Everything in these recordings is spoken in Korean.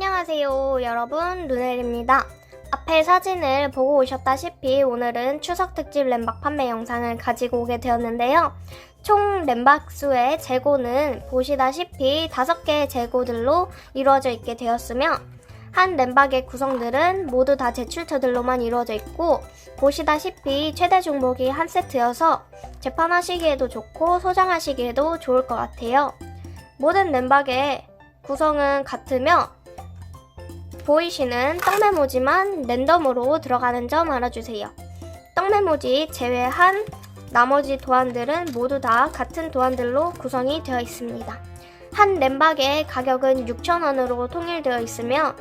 안녕하세요 여러분 루넬입니다. 앞에 사진을 보고 오셨다시피 오늘은 추석 특집 램박 판매 영상을 가지고 오게 되었는데요. 총 램박 수의 재고는 보시다시피 5개의 재고들로 이루어져 있게 되었으며 한 램박의 구성들은 모두 다 제출처들로만 이루어져 있고 보시다시피 최대 종목이 한 세트여서 재판하시기에도 좋고 소장하시기에도 좋을 것 같아요. 모든 램박의 구성은 같으며 보이시는 떡메모지만 랜덤으로 들어가는 점 알아주세요. 떡메모지 제외한 나머지 도안들은 모두 다 같은 도안들로 구성이 되어 있습니다. 한 램박의 가격은 6,000원으로 통일되어 있으며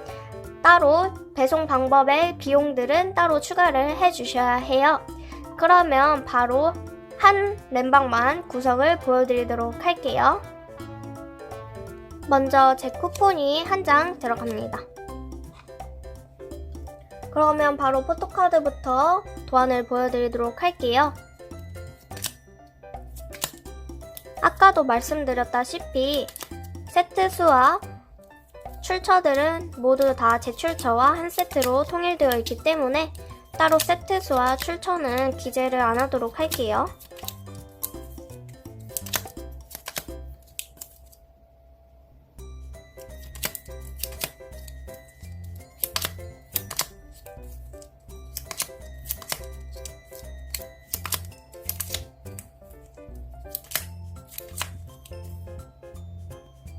따로 배송 방법의 비용들은 따로 추가를 해 주셔야 해요. 그러면 바로 한 램박만 구성을 보여드리도록 할게요. 먼저 제 쿠폰이 한 장 들어갑니다. 그러면 바로 포토카드부터 도안을 보여드리도록 할게요. 아까도 말씀드렸다시피 세트 수와 출처들은 모두 다 제출처와 한 세트로 통일되어 있기 때문에 따로 세트 수와 출처는 기재를 안 하도록 할게요.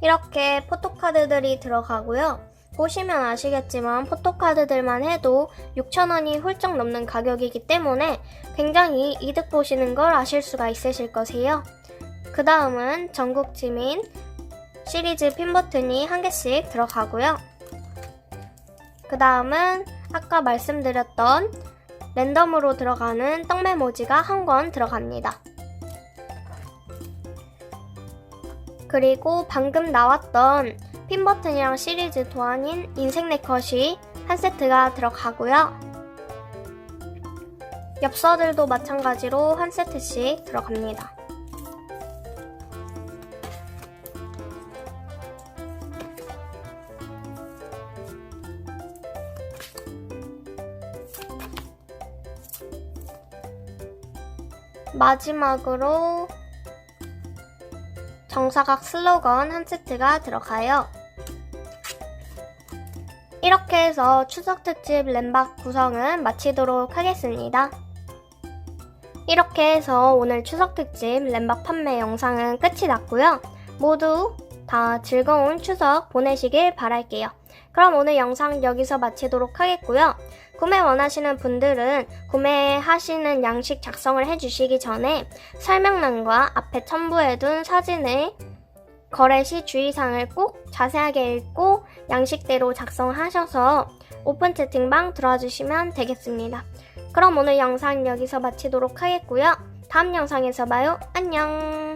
이렇게 포토카드들이 들어가고요. 보시면 아시겠지만 포토카드들만 해도 6,000원이 훌쩍 넘는 가격이기 때문에 굉장히 이득 보시는 걸 아실 수가 있으실 거세요. 그 다음은 전국 지민 시리즈 핀 버튼이 한 개씩 들어가고요. 그 다음은 아까 말씀드렸던 랜덤으로 들어가는 떡메모지가 한 권 들어갑니다. 그리고 방금 나왔던 핀 버튼이랑 시리즈 도안인 인생 네컷이 한 세트가 들어가고요. 엽서들도 마찬가지로 한 세트씩 들어갑니다. 마지막으로 정사각 슬로건 한 세트가 들어가요. 이렇게 해서 추석 특집 램박 구성은 마치도록 하겠습니다. 이렇게 해서 오늘 추석 특집 램박 판매 영상은 끝이 났고요. 모두 다 즐거운 추석 보내시길 바랄게요. 그럼 오늘 영상 여기서 마치도록 하겠고요. 구매 원하시는 분들은 구매하시는 양식 작성을 해주시기 전에 설명란과 앞에 첨부해둔 사진을 거래 시 주의사항을 꼭 자세하게 읽고 양식대로 작성하셔서 오픈 채팅방 들어와 주시면 되겠습니다. 그럼 오늘 영상 여기서 마치도록 하겠고요. 다음 영상에서 봐요. 안녕!